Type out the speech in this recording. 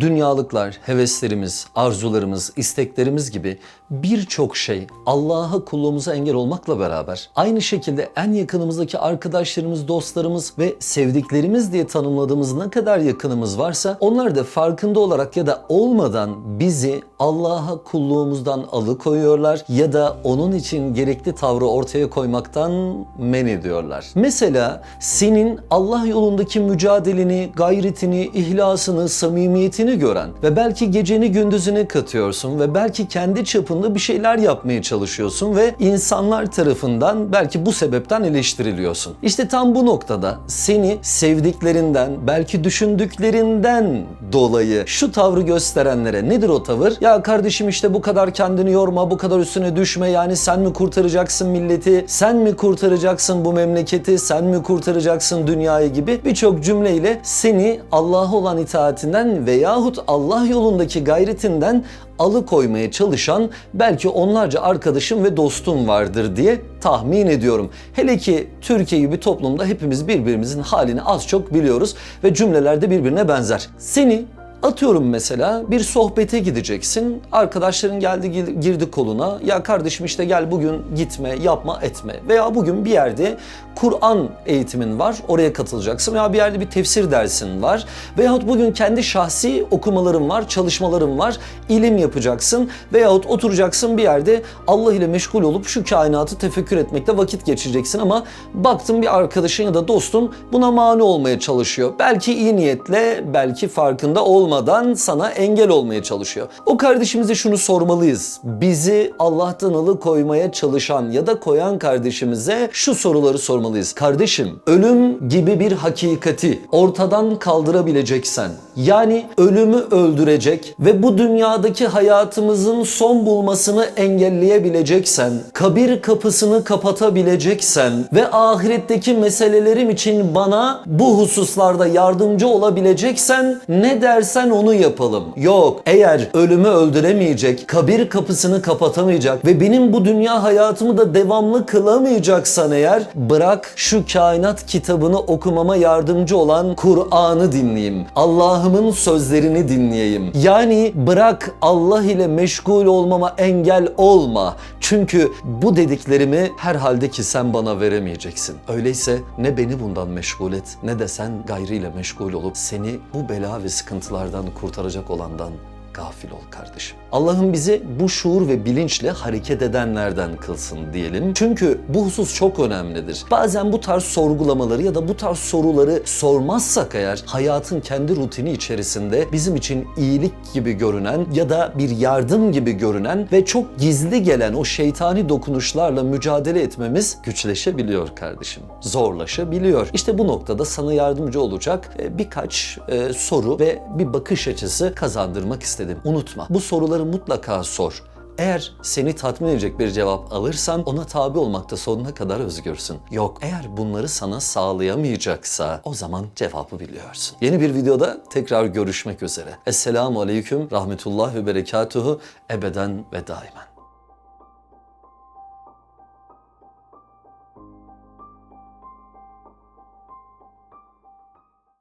Dünyalıklar, heveslerimiz, arzularımız, isteklerimiz gibi birçok şey Allah'a kulluğumuza engel olmakla beraber aynı şekilde en yakınımızdaki arkadaşlarımız, dostlarımız ve sevdiklerimiz diye tanımladığımız ne kadar yakınımız varsa onlar da farkında olarak ya da olmadan bizi Allah'a kulluğumuzdan alıkoyuyorlar ya da onun için gerekli tavrı ortaya koymaktan men ediyorlar. Mesela senin Allah yolundaki mücadeleni, gayretini, ihlasını, samimiyetini gören ve belki geceni gündüzüne katıyorsun ve belki kendi çapında bir şeyler yapmaya çalışıyorsun ve insanlar tarafından belki bu sebepten eleştiriliyorsun. İşte tam bu noktada seni sevdiklerinden, belki düşündüklerinden dolayı şu tavrı gösterenlere nedir o tavır? Ya kardeşim işte bu kadar kendini yorma, bu kadar üstüne düşme yani sen mi kurtaracaksın milleti, sen mi kurtaracaksın bu memleketi, sen mi kurtaracaksın dünyayı gibi birçok cümleyle seni Allah'a olan itaatinden veyahut Allah yolundaki gayretinden alıkoymaya çalışan belki onlarca arkadaşım ve dostum vardır diye tahmin ediyorum. Hele ki Türkiye gibi toplumda hepimiz birbirimizin halini az çok biliyoruz ve cümleler de birbirine benzer. Seni Atıyorum mesela bir sohbete gideceksin. Arkadaşların geldi gir- girdi koluna. Ya kardeşim işte gel bugün gitme, yapma, etme. Veya bugün bir yerde Kur'an eğitimin var. Oraya katılacaksın. Veya bir yerde bir tefsir dersin var. Veyahut bugün kendi şahsi okumaların var, çalışmaların var. ilim yapacaksın. Veyahut oturacaksın bir yerde Allah ile meşgul olup şu kainatı tefekkür etmekte vakit geçireceksin ama baktın bir arkadaşın ya da dostun buna mani olmaya çalışıyor. Belki iyi niyetle, belki farkında olmadan sana engel olmaya çalışıyor. O kardeşimize şunu sormalıyız. Bizi Allah'tan alıkoymaya çalışan ya da koyan kardeşimize şu soruları sormalıyız. Kardeşim, ölüm gibi bir hakikati ortadan kaldırabileceksen, yani ölümü öldürecek ve bu dünyadaki hayatımızın son bulmasını engelleyebileceksen, kabir kapısını kapatabileceksen ve ahiretteki meselelerim için bana bu hususlarda yardımcı olabileceksen ne dersen onu yapalım. Yok eğer ölümü öldüremeyecek, kabir kapısını kapatamayacak ve benim bu dünya hayatımı da devamlı kılamayacaksan eğer bırak şu kainat kitabını okumama yardımcı olan Kur'an'ı dinleyeyim. Allah'ımın sözlerini dinleyeyim. Yani bırak Allah ile meşgul olmama engel olma. Çünkü bu dediklerimi herhalde ki sen bana veremeyeceksin. Öyleyse ne beni bundan meşgul et ne de sen gayrıyla meşgul olup seni bu bela ve sıkıntılardan kurtaracak olandan gafil ol kardeşim. Allah'ım bizi bu şuur ve bilinçle hareket edenlerden kılsın diyelim. Çünkü bu husus çok önemlidir. Bazen bu tarz sorgulamaları ya da bu tarz soruları sormazsak eğer hayatın kendi rutini içerisinde bizim için iyilik gibi görünen ya da bir yardım gibi görünen ve çok gizli gelen o şeytani dokunuşlarla mücadele etmemiz güçleşebiliyor kardeşim. Zorlaşabiliyor. İşte bu noktada sana yardımcı olacak e, birkaç e, soru ve bir bakış açısı kazandırmak istedim. Unutma bu soruları mutlaka sor. Eğer seni tatmin edecek bir cevap alırsan ona tabi olmakta sonuna kadar özgürsün. Yok eğer bunları sana sağlayamayacaksa o zaman cevabı biliyorsun. Yeni bir videoda tekrar görüşmek üzere. Esselamu Aleyküm, Rahmetullah ve Berekatuhu ebeden ve daimen.